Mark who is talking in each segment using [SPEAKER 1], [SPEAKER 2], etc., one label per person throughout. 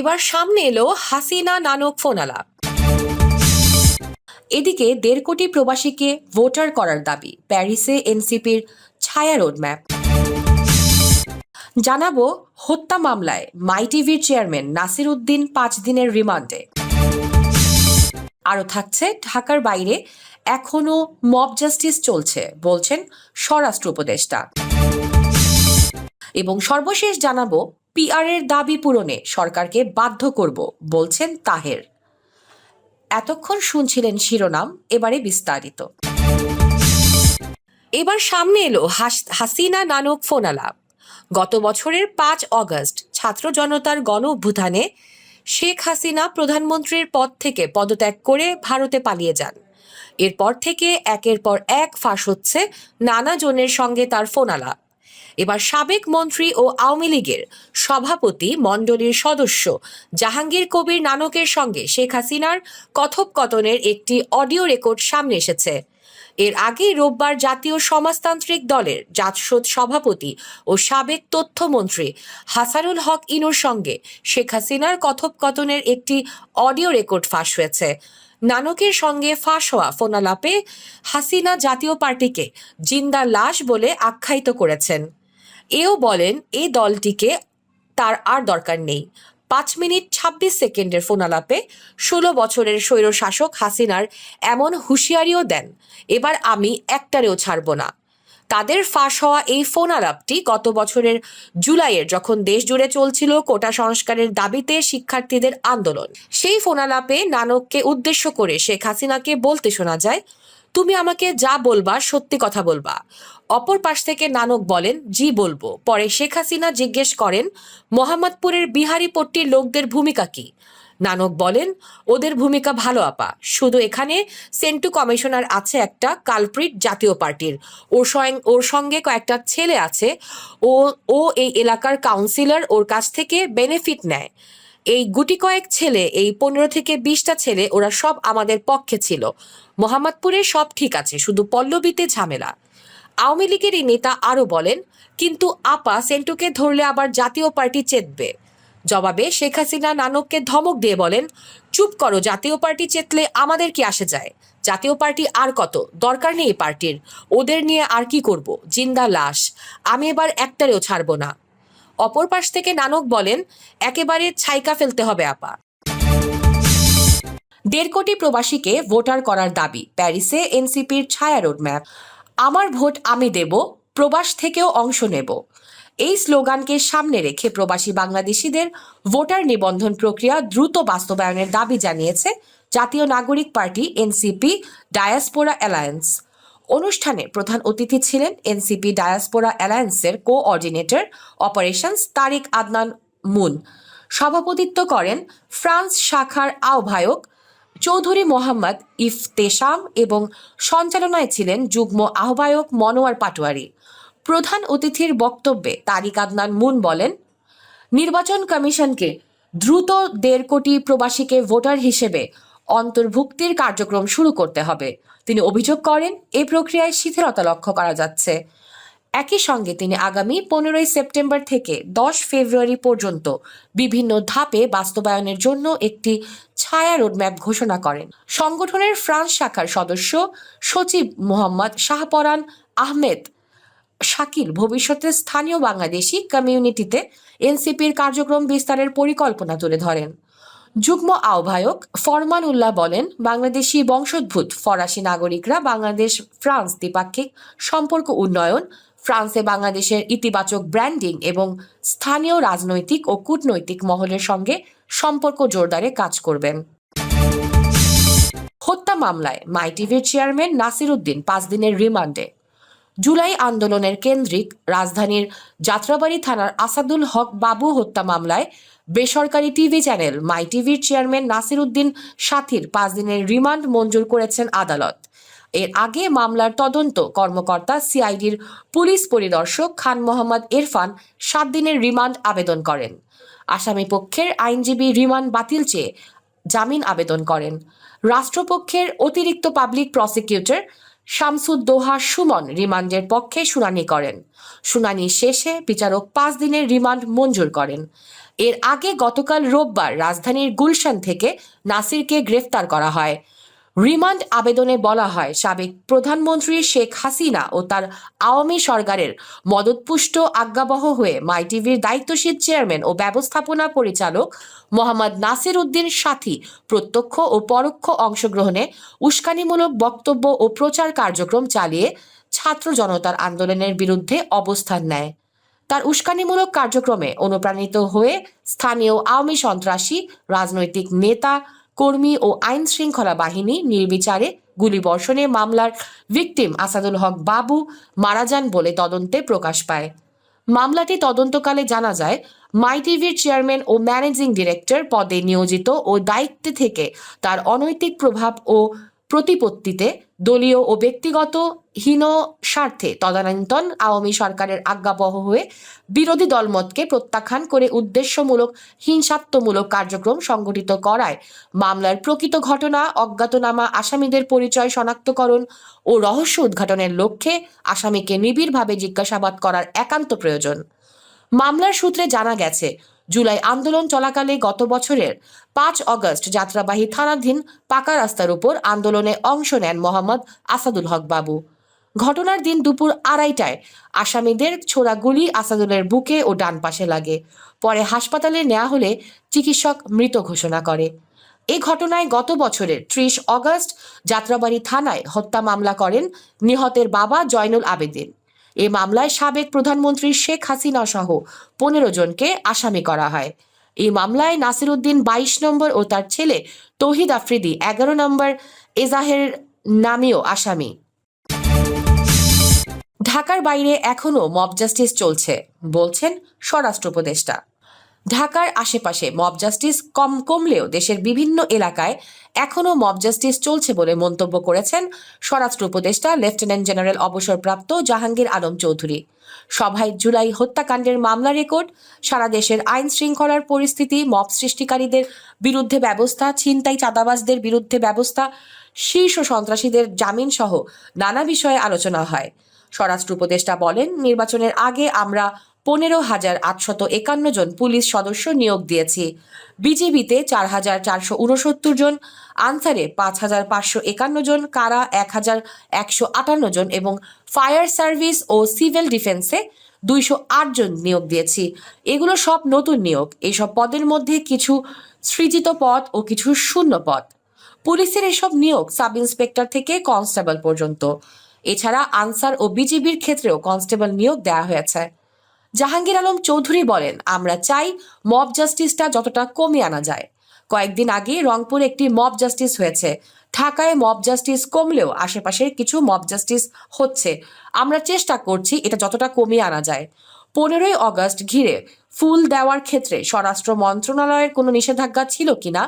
[SPEAKER 1] এবার সামনে এলো হাসিনা নানক ফোনালাপ। এদিকে দেড় কোটি প্রবাসীকে ভোটার করার দাবি প্যারিসে এনসিপির ছায়া রোডম্যাপ। জানাব হত্যা মামলায় মাই টিভির চেয়ারম্যান নাসির উদ্দিন পাঁচ দিনের রিমান্ডে। আরও থাকছে ঢাকার বাইরে, এখনও মব জাস্টিস চলছে, বলছেন স্বরাষ্ট্র উপদেষ্টা। এবং সর্বশেষ জানাব পিআর এর দাবি পূরণে সরকারকে বাধ্য করব, বলছেন তাহের। এতক্ষণ শুনছিলেন শিরোনাম, এবারে বিস্তারিত। এবার সামনে এলো হাস- হাসিনা নানক ফোনালাপ। গত বছরের পাঁচ অগস্ট ছাত্র জনতার গণ অভ্যুত্থানে শেখ হাসিনা প্রধানমন্ত্রীর পদ থেকে পদত্যাগ করে ভারতে পালিয়ে যান। এরপর থেকে একের পর এক ফাঁস হচ্ছে নানা জনের সঙ্গে তার ফোনালাপ। এবার সাবেক মন্ত্রী ও আওয়ামী লীগের সভাপতি মণ্ডলীর সদস্য জাহাঙ্গীর কবির নানকের সঙ্গে শেখ হাসিনার কথোপকথনের একটি অডিও রেকর্ড সামনে এসেছে। এর আগে রোববার জাতীয় সমাজতান্ত্রিক দলের জাতসদ সভাপতি ও সাবেক তথ্যমন্ত্রী হাসানুল হক ইনুর সঙ্গে শেখ হাসিনার কথোপকথনের একটি অডিও রেকর্ড ফাঁস হয়েছে। নানকের সঙ্গে ফাঁস হওয়া ফোনালাপে হাসিনা জাতীয় পার্টিকে জিন্দা লাশ বলে আখ্যায়িত করেছেন। এও বলেন এই দলটিকে তার আর দরকার নেই। পাঁচ মিনিট ছাব্বিশ সেকেন্ডের ফোনালাপে ষোলো বছরের স্বৈরশাসক হাসিনার এমন হুঁশিয়ারিও দেন, এবার আমি একটারেও ছাড়ব না। তাদের ফাঁস হওয়া এই ফোন আলাপটি গত বছরের জুলাইয়ের যখন দেশ জুড়ে চলছিল কোটা সংস্কারের দাবিতে শিক্ষার্থীদের আন্দোলন। সেই ফোন আলাপে নানককে উদ্দেশ্য করে শেখ হাসিনাকে বলতে শোনা যায়, তুমি আমাকে যা বলবা সত্যি কথা বলবা। অপর পাশ থেকে নানক বলেন, জি বলব। পরে শেখ হাসিনা জিজ্ঞেস করেন, মোহাম্মদপুরের বিহারীপট্টির লোকদের ভূমিকা কি? নানক বলেন, ওদের ভূমিকা ভালো, আপা। শুধু এখানে সেন্টু কমিশনার আছে একটা, কালপ্রিট জাতীয় পার্টির। ওর স্বয়ং ওর সঙ্গে কয়েকটা ছেলে আছে। ও ও এই এলাকার কাউন্সিলর, ওর কাছ থেকে বেনিফিট নেয়। এই গুটি কয়েক ছেলে, এই পনেরো থেকে বিশটা ছেলে, ওরা সব আমাদের পক্ষে ছিল। মোহাম্মদপুরে সব ঠিক আছে, শুধু পল্লবীতে ঝামেলা। আওয়ামী লীগের এই নেতা আরও বলেন, কিন্তু আপা, সেন্টুকে ধরলে আবার জাতীয় পার্টি চেতবে। জবাবে শেখ হাসিনা নানককে ধমক দিয়ে বলেন, চুপ করো, জাতীয় পার্টি চেতলে আমাদের কি আসে যায়? জাতীয় পার্টি আর কত? দরকার নেই পার্টির। ওদের নিয়ে আর কি করব? জিন্দা লাশ। আমি এবার একটারেও ছাড়বো না। অপর পাশ থেকে নানক বলেন, একেবারে ছাইকা ফেলতে হবে, আপা। দেড় কোটি প্রবাসীকে ভোটার করার দাবি, প্যারিসে এনসিপির ছায়া রোডম্যাপ। আমার ভোট আমি দেব, প্রবাস থেকেও অংশ নেব। এই স্লোগানকে সামনে রেখে প্রবাসী বাংলাদেশিদের ভোটার নিবন্ধন প্রক্রিয়া দ্রুত বাস্তবায়নের দাবি জানিয়েছে জাতীয় নাগরিক পার্টি এনসিপি ডায়াসপোরা অ্যালায়েন্স। অনুষ্ঠানে প্রধান অতিথি ছিলেন এনসিপি ডায়াসপোরা অ্যালায়েন্সের কোঅর্ডিনেটর অপারেশনস তারিক আদনান মুন। সভাপতিত্ব করেন ফ্রান্স শাখার আহ্বায়ক চৌধুরী মোহাম্মদ ইফতেশাম এবং সঞ্চালনায় ছিলেন যুগ্ম আহ্বায়ক মনোয়ার পাটোয়ারি। প্রধান অতিথির বক্তব্যে তারিক আদনান মুন বলেন, নির্বাচন কমিশনকে দ্রুত দেড় কোটি প্রবাসীকে ভোটার হিসেবে অন্তর্ভুক্তির কার্যক্রম শুরু করতে হবে। তিনি অভিযোগ করেন, এ প্রক্রিয়ায় শিথিলতা লক্ষ্য করা যাচ্ছে। একই সঙ্গে তিনি আগামী পনেরোই সেপ্টেম্বর থেকে দশ ফেব্রুয়ারি পর্যন্ত বিভিন্ন ধাপে বাস্তবায়নের জন্য একটি ছায়া রোডম্যাপ ঘোষণা করেন। সংগঠনের ফ্রান্স শাখার সদস্য সচিব মোহাম্মদ শাহপরান আহমেদ শাকিল ভবিষ্যতে স্থানীয় বাংলাদেশি কমিউনিটিতে এনসিপির কার্যক্রম বিস্তারের পরিকল্পনা তুলে ধরেন। যুগ্ম আহ্বায়ক ফরমান উল্লাহ বলেন, বাংলাদেশি বংশোদ্ভূত ফরাসি নাগরিকরা বাংলাদেশ, ফ্রান্স দ্বিপাক্ষিক সম্পর্ক উন্নয়ন, ফ্রান্সে বাংলাদেশের ইতিবাচক ব্র্যান্ডিং এবং স্থানীয় রাজনৈতিক ও কূটনৈতিক মহলের সঙ্গে সম্পর্ক জোরদারে কাজ করবেন। হত্যা মামলায় মাই টিভির চেয়ারম্যান নাসির উদ্দিন পাঁচ দিনের রিমান্ডে। জুলাই আন্দোলনের কেন্দ্রিক রাজধানীর যাত্রাবাড়ি থানার আসাদুল হক বাবু হত্যা মামলায় বেসরকারি টিভি চ্যানেল মাই টিভির চেয়ারম্যান নাসির উদ্দিন সাথীর পাঁচ দিনের রিমান্ড মঞ্জুর করেছেন আদালত। এর আগে মামলার তদন্ত কর্মকর্তা সিআইডির পুলিশ পরিদর্শক খান মোহাম্মদ ইরফান সাত দিনের রিমান্ড আবেদন করেন। আসামি পক্ষের আইনজীবী রিমান্ড বাতিল চেয়ে জামিন আবেদন করেন। রাষ্ট্রপক্ষের অতিরিক্ত পাবলিক প্রসিকিউটর শামসুদ্দোহা সুমন রিমান্ডের পক্ষে শুনানি করেন। শুনানি শেষে বিচারক পাঁচ দিনের রিমান্ড মঞ্জুর করেন। এর আগে গতকাল রোববার রাজধানীর গুলশান থেকে নাসিরকে গ্রেফতার করা হয়। রিমান্ড আবেদনে বলা হয়, সাবেক প্রধানমন্ত্রী শেখ হাসিনা ও তার আওয়ামী সরকারের মদতপুষ্ট আজ্ঞাবহ হয়ে মাই টিভির দায়িত্বশীল চেয়ারম্যান ও ব্যবস্থাপনা পরিচালক মোহাম্মদ নাসির উদ্দিন সাথী প্রত্যক্ষ ও পরোক্ষ অংশগ্রহণে উস্কানিমূলক বক্তব্য ও প্রচার কার্যক্রম চালিয়ে ছাত্র জনতার আন্দোলনের বিরুদ্ধে অবস্থান নেয়। তার উস্কানিমূলক কার্যক্রমে অনুপ্রাণিত হয়ে স্থানীয় আওয়ামী সন্ত্রাসী, রাজনৈতিক নেতা কর্মী ও আইন শৃঙ্খলা বাহিনী নির্বিচারে গুলিবর্ষণে মামলার ভিকটিম আসাদুল হক বাবু মারা যান বলে তদন্তে প্রকাশ পায়। মামলাটি তদন্তকালে জানা যায় মাই টিভির চেয়ারম্যান ও ম্যানেজিং ডিরেক্টর পদে নিয়োজিত ও দায়িত্বে থেকে তার অনৈতিক প্রভাব ও প্রতিপত্তিতে দলীয় ও ব্যক্তিগত হীন স্বার্থে তদানীন্তন আওয়ামী সরকারের আজ্ঞাবহ হয়ে বিরোধী দলমতকে প্রত্যাখ্যান করে উদ্দেশ্যমূলক, হিংসাত্মমূলক কার্যক্রম সংগঠিত করায় মামলার প্রকৃত ঘটনা, অজ্ঞাতনামা, আসামিদের পরিচয় শনাক্তকরণ ও রহস্য উদ্ঘাটনের লক্ষ্যে আসামিকে নিবিড়ভাবে জিজ্ঞাসাবাদ করার একান্ত প্রয়োজন। মামলার সূত্রে জানা গেছে জুলাই আন্দোলন চলাকালে গত বছরের পাঁচ অগস্ট যাত্রাবাহী থানাধীন পাকা রাস্তার উপর আন্দোলনে অংশ নেন মোহাম্মদ আসাদুল হক বাবু। ঘটনার দিন দুপুর আড়াইটায় আসামিদের ছোড়া গুলি আসাদুলের বুকে ও ডান পাশে লাগে। পরে হাসপাতালে নেওয়া হলে চিকিৎসক মৃত ঘোষণা করে। এ ঘটনায় গত বছরের ত্রিশ অগস্ট যাত্রাবাড়ি থানায় হত্যা মামলা করেন নিহতের বাবা জয়নুল আবেদিন। এ মামলায় সাবেক প্রধানমন্ত্রী শেখ হাসিনা সহ পনেরো জনকে আসামি করা হয়। এই মামলায় নাসিরুদ্দিন বাইশ নম্বর ও তার ছেলে তহিদ আফ্রিদি এগারো নম্বর, এজাহের নামেও আসামি। ঢাকার বাইরে এখনও মব জাস্টিস চলছে, বলছেন স্বরাষ্ট্র উপদেষ্টা। ঢাকার আশেপাশে মব জাস্টিস কম কমলেও দেশের বিভিন্ন এলাকায় এখনও মব জাস্টিস চলছে বলে মন্তব্য করেছেন স্বরাষ্ট্র উপদেষ্টা লেফটেন্যান্ট জেনারেল অবসরপ্রাপ্ত জাহাঙ্গীর আলম চৌধুরী। সভায় জুলাই হত্যাকাণ্ডের মামলা রেকর্ড, সারা দেশের আইন শৃঙ্খলার পরিস্থিতি, মব সৃষ্টিকারীদের বিরুদ্ধে ব্যবস্থা, ছিনতাই চাঁদাবাজদের বিরুদ্ধে ব্যবস্থা, শীর্ষ সন্ত্রাসীদের জামিন সহ নানা বিষয়ে আলোচনা হয়। স্বরাষ্ট্র উপদেষ্টা বলেন, নির্বাচনের আগে আমরা পনেরো হাজার আটশত একান্ন জন পুলিশ সদস্য নিয়োগ দিয়েছি। বিজেপিতে চার হাজার চারশো উনসত্তর জন, আনসারে পাঁচ হাজার পাঁচশো একান্ন জন, কারা এক হাজার একশো আটান্ন জন এবং ফায়ার সার্ভিস ও সিভিল ডিফেন্সে দুইশো আট জন নিয়োগ দিয়েছি। এগুলো সব নতুন নিয়োগ। এইসব পদের মধ্যে কিছু সৃজিত পদ ও কিছু শূন্য পদ। পুলিশের এসব নিয়োগ সাব ইন্সপেক্টর থেকে কনস্টেবল পর্যন্ত। এছাড়া আনসার ও বিজিবির ক্ষেত্রেও কনস্টেবল নিয়োগ দেওয়া হয়েছে। জাহাঙ্গীর আলম চৌধুরী বলেন, আমরা চাই মব জাস্টিসটা যতটা কমে আনা যায়। কয়েকদিন আগে রংপুরে একটি মব জাস্টিস হয়েছে। ঢাকায় মব জাস্টিস কমলেও আশেপাশে কিছু মব জাস্টিস হচ্ছে। আমরা চেষ্টা করছি এটা যতটা কমিয়ে আনা যায়। পনেরোই অগস্ট ঘিরে ফুল দেওয়ার ক্ষেত্রে স্বরাষ্ট্র মন্ত্রণালয়ের কোনো নিষেধাজ্ঞা ছিল কিনা?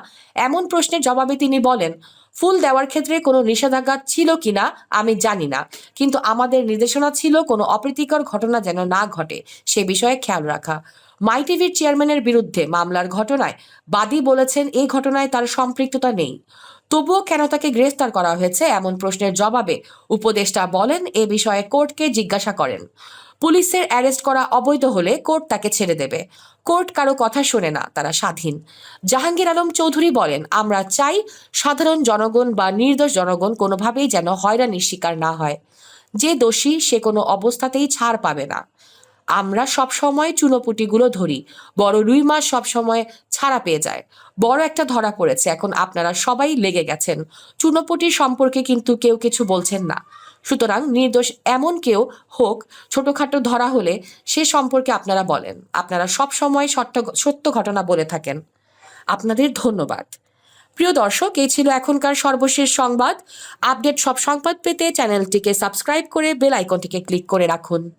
[SPEAKER 1] এমন প্রশ্নের জবাবে তিনি বলেন, ফুল দেওয়ার ক্ষেত্রে কোনো নিষেধাজ্ঞা ছিল কিনা আমি জানি না, কিন্তু আমাদের নির্দেশনা ছিল কোনো অপ্রীতিকর ঘটনা যেন না ঘটে, সে বিষয়ে খেয়াল রাখা। মাই টিভির চেয়ারম্যানের বিরুদ্ধে মামলার ঘটনায় বাদী বলেছেন এই ঘটনায় তার সম্পৃক্ততা নেই। তবুও কেন তাকে গ্রেফতার করা হয়েছে এমন প্রশ্নের জবাবে উপদেষ্টা বলেন, এ বিষয়ে কোর্টকে জিজ্ঞাসা করেন। পুলিশের অ্যারেস্ট করা অবৈধ হলে কোর্ট তাকে ছেড়ে দেবে। কোর্ট কারও কথা শোনে না, তারা স্বাধীন। জাহাঙ্গীর আলম চৌধুরী বলেন, আমরা চাই সাধারণ জনগণ বা নির্দোষ জনগণ কোনোভাবেই যেন হয়রানির শিকার না হয়। যে দোষী সে কোনো অবস্থাতেই ছাড় পাবে না। আমরা সব সময় চুনোপুটিগুলো ধরি, বড় রুই সব সময় ছাড়া পেয়ে যায়। বড় একটা ধরা পড়েছে, এখন আপনারা সবাই লেগে গেছেন। চুনোপুটির সম্পর্কে কিন্তু কেউ কিছু বলছেন না। সুতরাং নির্দোষ এমন কেউ হোক, ছোটোখাটো ধরা হলে সে সম্পর্কে আপনারা বলেন। আপনারা সব সময় সত্য সত্য ঘটনা বলে থাকেন। আপনাদের ধন্যবাদ। প্রিয় দর্শক, এই ছিল এখনকার সর্বশেষ সংবাদ। আপডেট সব সংবাদ পেতে চ্যানেলটিকে সাবস্ক্রাইব করে বেল আইকনটিকে ক্লিক করে রাখুন।